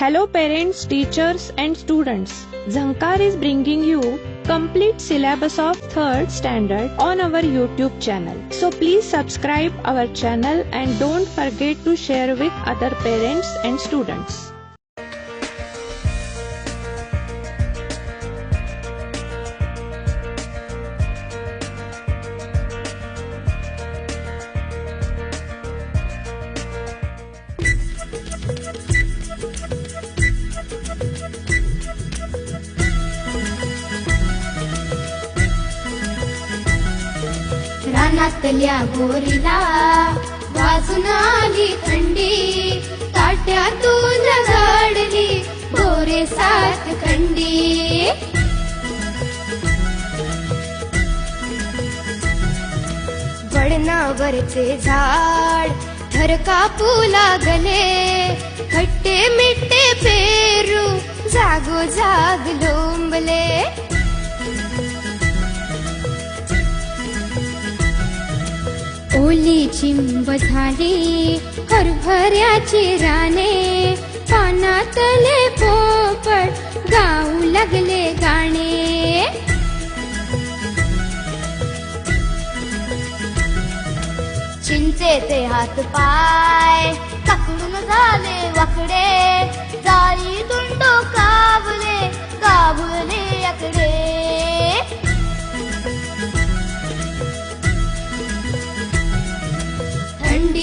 Hello parents, teachers and students. Zankar is bringing you complete syllabus of 3rd standard on our YouTube channel. So please subscribe our channel and don't forget to share with other parents and students. रानातल्या गोरीला वाजून आली थंडी ताट्यातून घडली गोरे सात खंडी. वडनावरचे झाड थर कापू लागले खट्टे मिट्टे पेरू जागो जाग लोंबले. ओली चिंब झाली हरभऱ्याची राने पानातले पोपट गाऊ लागले गाणे. चिंचेचे हात पाय